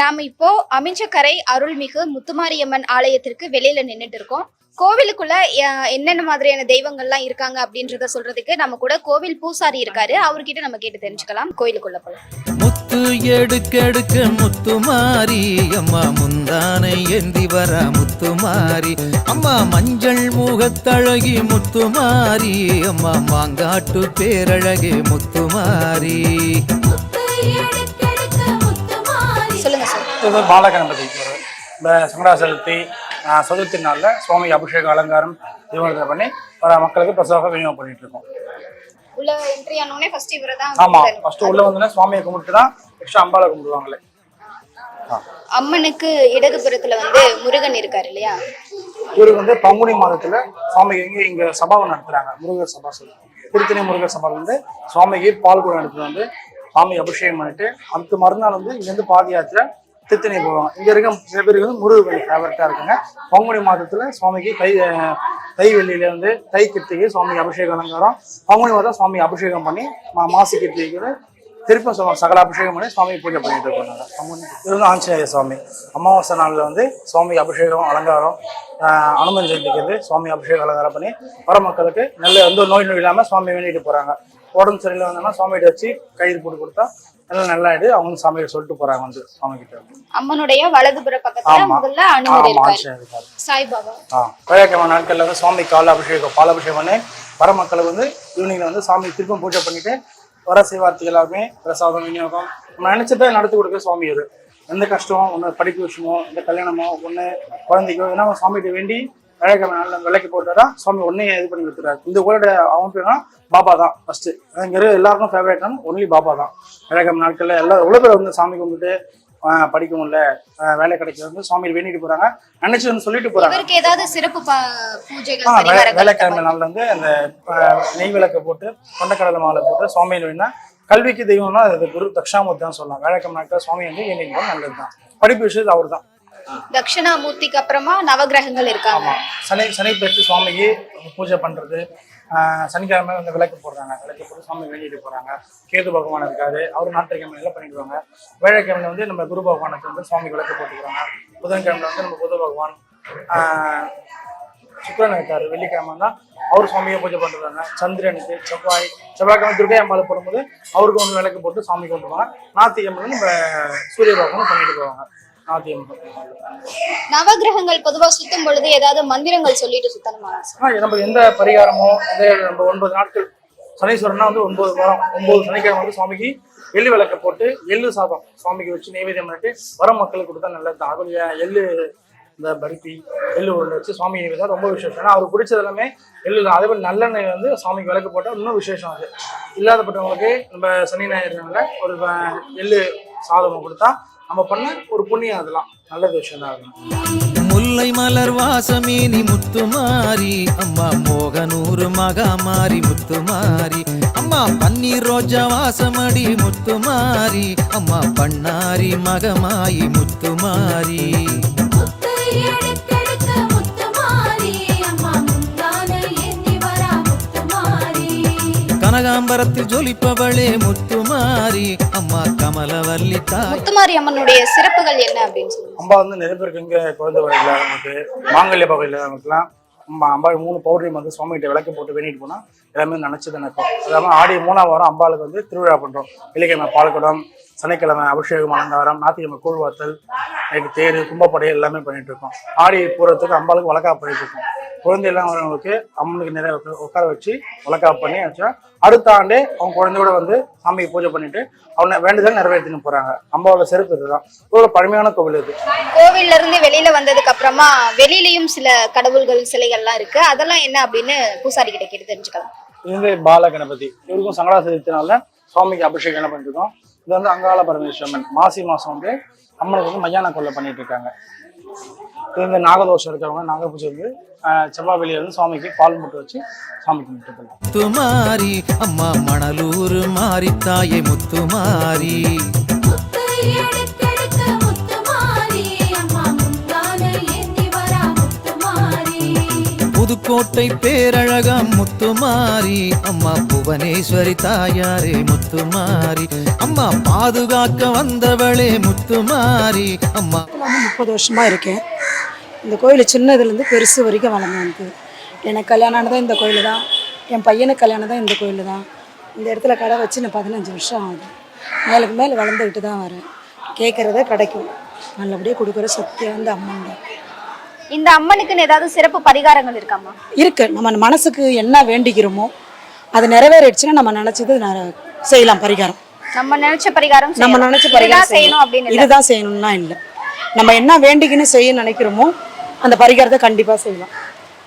நாம இப்போ அமைஞ்சக்கரை அருள்மிகு முத்துமாரியம்மன் ஆலயத்திற்கு வெளியில நின்னுட்டு இருக்கோம். கோவிலுக்குள்ள என்னென்ன மாதிரியான தெய்வங்கள்லாம் இருக்காங்க அப்படின்றத சொல்றதுக்கு நம்ம கூட கோவில் பூசாரி இருக்காரு. அவர்கிட்ட நம்ம கேட்டு தெரிஞ்சுக்கலாம். கோயிலுக்குள்ள போலாம். முத்து எடுக்கெடுக்க முத்துமாரி அம்மா முந்தானை ஏந்தி வர முத்துமாரி. அம்மா மஞ்சள் முகத்தழகி முத்துமாரி அம்மா மாங்காட்டு பேரழகே முத்துமாரி. சொல்லுங்க வந்து பாலகணபதி. சங்கடா சதுர்த்தி சதுர்த்தி நாளில் சுவாமி அபிஷேக அலங்காரம் தீவிரத்தை பண்ணி மக்களுக்கு பிரசாதம் விநியோகம் பண்ணிட்டு இருக்கோம். உள்ள என்ட்ரி ஆனோடனே ஃபர்ஸ்ட் இவரை தான் ஆமா ஃபர்ஸ்ட் உள்ள வந்தோடனே சுவாமியை கும்பிட்டு தான் நெக்ஸ்ட் அம்பாலை கும்பிடுவாங்களே. அம்மனுக்கு இடதுபுறத்துல வந்து முருகன் இருக்காரு இல்லையா? இவருக்கு வந்து பங்குனி மாதத்துல சுவாமிக்கு இங்க இங்க சபாவை நடத்துறாங்க முருகர் சபா சொல்லி. திருத்தணி முருகர் சபா வந்து சுவாமிக்கு பால் கூட எடுத்துட்டு வந்து சுவாமி அபிஷேகம் பண்ணிட்டு அந்த மறுநாள் வந்து இங்க இருந்து பாத யாத்திரை திருத்தணி போவாங்க இங்கே இருக்க சில பேருக்கு வந்து முருகன் ஃபேவரட்டாக இருக்குங்க. பங்குனி மாதத்தில் சுவாமிக்கு தை தை வெள்ளியில இருந்து தை கிருத்திகை சுவாமிக்கு அபிஷேகம் அலங்காரம். பங்குனி மாதம் சுவாமி அபிஷேகம் பண்ணி மா- மாசி கிருத்திகைக்கு திருப்பம் சொல்லுவாங்க சகல அபிஷேகம் பண்ணி சுவாமி பூஜை பண்ணிட்டு இருக்கோம் நாங்கள் பங்குனி இது வந்து ஆஞ்சநேய சுவாமி. அமாவாசை நாளில் வந்து சுவாமி அபிஷேகம் அலங்காரம் அனுமன் ஜெயந்திக்கு வந்து சுவாமி அபிஷேகம் அலங்காரம் பண்ணி வர மக்களுக்கு நல்ல எந்த நோய் நோய் இல்லாமல் சுவாமி வேண்டிட்டு போகிறாங்க உடம்பு சரியில்லை வந்தோம்னா சுவாமிகிட்ட வச்சு கயிறு போட்டு கொடுத்தா எல்லாம் நல்லா ஆயிடு அவங்க சாமிகிட்ட சொல்லிட்டு போகிறாங்க வந்து சுவாமி கிட்ட அம்மனுடைய வலதுபுற பக்கத்துல. முதல்ல அனுமதி இருக்காரு. சாய்பாபா. ஆ நாட்களில் வந்து சுவாமி கால அபிஷேகம் பால் அபிஷேகம் பண்ணி வர மக்களுக்கு வந்து ஈவினிங்ல வந்து சாமி திருப்பம் பூஜை பண்ணிட்டு வர செய்வார்த்திகள் எல்லாருமே பிரசாதம் விநியோகம் நம்ம நினைச்சதை நடத்தி கொடுக்க சுவாமி இது. எந்த கஷ்டம் ஒன்று படிப்பு விஷயமோ எந்த கல்யாணமோ ஒன்று குழந்தைக்கோ ஏன்னா சாமிகிட்ட வேண்டி விழாக்கிழமை நாளில் விலைக்கு போட்டாரா சுவாமி ஒன்னே இது பண்ணி கொடுத்துறாரு இந்த ஊரோட அமைப்புனா பாபா தான் ஃபர்ஸ்ட் இங்க எல்லாருக்கும் ஃபேவரட்னா ஒன்லி பாபா தான். விழாக்கிழமை நாட்களில் எல்லா எவ்வளோ பேர் வந்து சாமி கும்பிட்டு படிக்க முடியல வேலை கிடைக்க வந்து சுவாமி வேண்டிட்டு போறாங்க. நினைச்சு வந்து சொல்லிட்டு போறாங்க. ஏதாவது சிறப்பு வேலைக்கிழமை நாள்ல வந்து அந்த நெய் விளக்கு போட்டு கொண்டக்கடலை மாலை போட்டு சுவாமி வேணா கல்விக்கு தெய்வம்னா அது குரு தக்ஷாமூர்த்தி தான் சொல்லலாம் வேலைக்கிழமை நாட்கள் சுவாமி வந்து வேண்டிட்டு நல்லது தான் படிப்பு விஷயத்து அவர் தான் தட்சிணாமூர்த்திக்கு அப்புறமா நவகிரகங்கள் இருக்காங்க. சனி சனி பெற்று சுவாமிக்கு பூஜை பண்றது. ஆஹ், சனிக்கிழமை வந்து விளக்கு போடுறாங்க. விளக்கு போட்டு சுவாமி வேண்டிட்டு போறாங்க. கேது பகவான் இருக்காரு. அவர் ஞாயிற்றுக்கிழமை எல்லாம் பண்ணிடுவாங்க. வேலைக்கிழமை வந்து நம்ம குரு பகவானுக்கு வந்து சுவாமி விளக்கு போட்டுக்கிறாங்க. புதன்கிழமை வந்து நம்ம புத பகவான் ஆஹ், இருக்காரு. வெள்ளிக்கிழமை தான் அவர் சுவாமியை பூஜை பண்ணுறாங்க சந்திரனுக்கு செவ்வாய் செவ்வாய்க்கிழமை துர்கை அம்பாள் போடும்போது அவருக்கு வந்து விளக்கு போட்டு சாமி கொண்டுவாங்க ஞாயிற்றுக்கிழமை வந்து நம்ம சூரிய பகவான் பண்ணிட்டு போவாங்க. நவகிரகங்கள் பொதுவா சுத்தும் பொழுது ஏதாவது மந்திரங்கள் சொல்லிட்டு சுத்தணுமா? நம்ம எந்த பரிகாரமோ நம்ம ஒன்பது நாட்கள் சனீஸ்வரனா வந்து ஒன்பது வாரம் ஒன்பது சனிக்கிழமை வந்து சுவாமிக்கு எள்ளு விளக்க போட்டு எள்ளு சாதம் சுவாமிக்கு வச்சு நைவேத்தியம் பண்ணிட்டு வர மக்களுக்கு கொடுத்தா நல்லது. தான் அதுவும் எள்ளு இந்த பருப்பி எள்ளு உருண்டை வச்சு சுவாமி நைவேத்தியம் ரொம்ப விசேஷம். ஏன்னா அவருக்கு பிடிச்சது எல்லாமே எள்ளு தான். அதே மாதிரி நல்லெண்ணெய் வந்து சுவாமிக்கு விளக்கு போட்டால் இன்னும் விசேஷம் அது. இல்லாதப்பட்டவங்களுக்கு நம்ம சனி ஞாயிறுனால ஒரு எள்ளு சாதம் கொடுத்தா நம்ம பண்ண ஒரு புண்ணியம் அதெல்லாம். நல்ல விஷயம் தான் முல்லை மலர் வாசமேனி முத்துமாரி அம்மா மோகனூர் மகாமாரி முத்துமாரி அம்மா பன்னீர் ரோஜா வாசமடி முத்துமாரி அம்மா பண்ணாரி மகமாயி முத்துமாரி கனகாம்பரத்தில் ஜொலிப்பவளே முத்துமாரி அம்மா கமலவல்லி தாய். முத்துமாரி அம்மனுடைய சிறப்புகள் என்ன அப்படின்னு சொல்லுங்க. அம்பா வந்து நிறைய பேருக்கு இங்கே குழந்தை வழி இல்லாதவங்களுக்கு மாங்கல்ய இல்லாதவங்களுக்குலாம் அம்மா அம்பா மூணு பௌர்ணமி வந்து சுவாமிகிட்ட விளக்கு போட்டு வேண்டிட்டு போனால் எல்லாமே நினச்சது அது இல்லாமல் ஆடி மூணாம் வாரம் அம்பாளுக்கு வந்து திருவிழா பண்ணுறோம் வெள்ளிக்கிழமை பால்குடம் சனிக்கிழமை அபிஷேகம் அலங்காரம் ஞாயிற்றுக்கிழமை கூழ்வாத்தல் நைட்டு தேர் கும்பப்படை எல்லாமே பண்ணிட்டு இருக்கோம். ஆடி பூரத்துக்கு அம்பாளுக்கு வழக்கா பண்ணிட்டு இருக்கோம். குழந்தை எல்லாம் வரவங்களுக்கு அம்மனுக்கு நிறைய உட்கா- உட்கார வச்சு வழக்கா பண்ணி வச்சா அடுத்த ஆண்டே அவங்க குழந்தையோட வந்து சாமிக்கு பூஜை பண்ணிட்டு அவனை வேண்டுதல் நிறைவேற்றின்னு போறாங்க. அம்பாவோட செருப்பு இதுதான். ஒரு பழமையான கோவில் இது. கோவில்ல இருந்து வெளியில வந்ததுக்கு அப்புறமா வெளியிலயும் சில கடவுள்கள் சிலைகள்லாம் இருக்கு. அதெல்லாம் என்ன அப்படின்னு பூசாரி கிட்ட கேட்டு தெரிஞ்சுக்கலாம். இது வந்து பால கணபதி. இவருக்கும் சங்கடா சதுர்த்தினால சுவாமிக்கு அபிஷேகம் என்ன பண்ணிட்டு இருக்கோம்? இது வந்து அங்காள பரமேஸ்வரன் மாசி மாசம் வந்து அம்மனுக்கு வந்து மயான கொள்ளை பண்ணிட்டு இருக்காங்க. இது வந்து நாகதோஷம் இருக்கிறவங்க நாகபூஜை வந்து செவ்வாய் வெளியே வந்து சுவாமிக்கு பால் முட்டு வச்சு சாமி கும்பிட்டு போகலாம் முத்துமாரி அம்மா மணலூர் மாரி தாயே முத்துமாரி புதுக்கோட்டை பேரழகாம் முத்துமாரி அம்மா புவனேஸ்வரி தாயாரே முத்துமாரி அம்மா பாதுகாக்க வந்தவளே முத்துமாரி அம்மா. முப்பது வருஷமாக இருக்கேன். இந்த கோயில் சின்னதுலேருந்து பெருசு வரைக்கும் வளர்ந்து வந்து எனக்கு கல்யாணம் ஆனதும் இந்த கோயில் தான். என் பையனுக்கு கல்யாணம் தான் இந்த கோயில் தான். இந்த இடத்துல கடை வச்சு நான் பதினஞ்சு வருஷம் ஆகுது. மேலுக்கு மேலே வளர்ந்துக்கிட்டு தான் வரேன். கேட்குறத கிடைக்கும். நல்லபடியாக கொடுக்குற சக்தி வந்து அம்மன் தான். இந்த அம்மனுக்குன்னு ஏதாவது சிறப்பு பரிகாரங்கள் இருக்காமா இருக்கு. நம்ம மனசுக்கு என்ன வேண்டிக்கிறோமோ அது நிறைவேறிடுச்சுன்னா நம்ம நினச்சது செய்யலாம் பரிகாரம். நம்ம நினைச்ச பரிகாரம் நம்ம. நினச்ச பரிகாரம் செய்யணும் அப்படின்னு இல்ல. இதுதான் செய்யணும்னா இல்லை. நம்ம என்ன வேண்டிக்கின்னு செய்ய நினைக்கிறோமோ அந்த பரிகாரத்தை கண்டிப்பாக செய்யலாம்.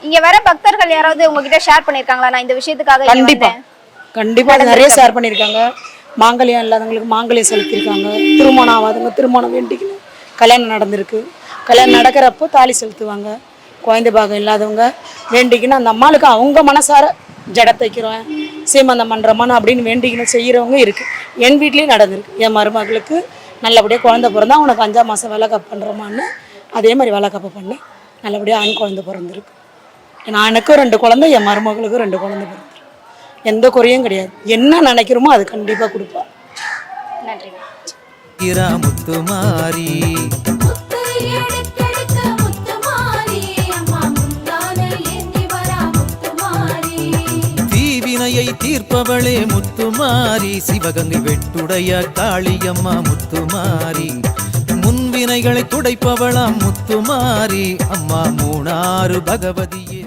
இங்க வர பக்தர்கள் யாராவது உங்ககிட்ட ஷேர் பண்ணிருக்காங்களா? நான் இந்த விஷயத்துக்காக இங்க கண்டிப்பா. வந்தேன். கண்டிப்பா அது நிறைய ஷேர் பண்ணியிருக்காங்க மாங்கல்யம் இல்லாதவங்களுக்கு மாங்கல்யம் செலுத்தியிருக்காங்க. திருமணம் ஆகாதவங்க திருமணம் வேண்டிக்கணும். கல்யாணம் நடந்திருக்கு. கல்யாணம் நடக்கிறப்போ தாலி செலுத்துவாங்க. குழந்தை பாகம் இல்லாதவங்க வேண்டிக்கணும். அந்த அம்மாளுக்கு அவங்க மனசார ஜட தைக்கிறோம் சீமந்தம் பண்ணுறோமான்னு அப்படின்னு வேண்டிக்கணும் செய்கிறவங்க இருக்கு. என் வீட்லேயும் நடந்திருக்கு. என் மருமகளுக்கு நல்லபடியாக குழந்தை பிறந்தா உனக்கு அஞ்சாம் மாதம் வளக்கப்பு பண்ணுறோமான்னு அதே மாதிரி வளக்கப்பு பண்ணி நல்லபடியாக ஆண் குழந்தை பிறந்திருக்கு. நான் எனக்கும் ரெண்டு குழந்தை என் மருமகளுக்கும் ரெண்டு குழந்தை பிறந்திருக்கு. எந்த குறையும் கிடையாது. என்ன நினைக்கிறோமோ அது கண்டிப்பாக கொடுப்பா. நன்றி. முத்துமாரி தீவினையை தீர்ப்பவளே முத்துமாரி சிவகங்கை வெட்டுடைய காளியம்மா முத்துமாரி வினைகளை துடைப்பவளாம் முத்துமாரி. அம்மா மூணாறு பகவதியே.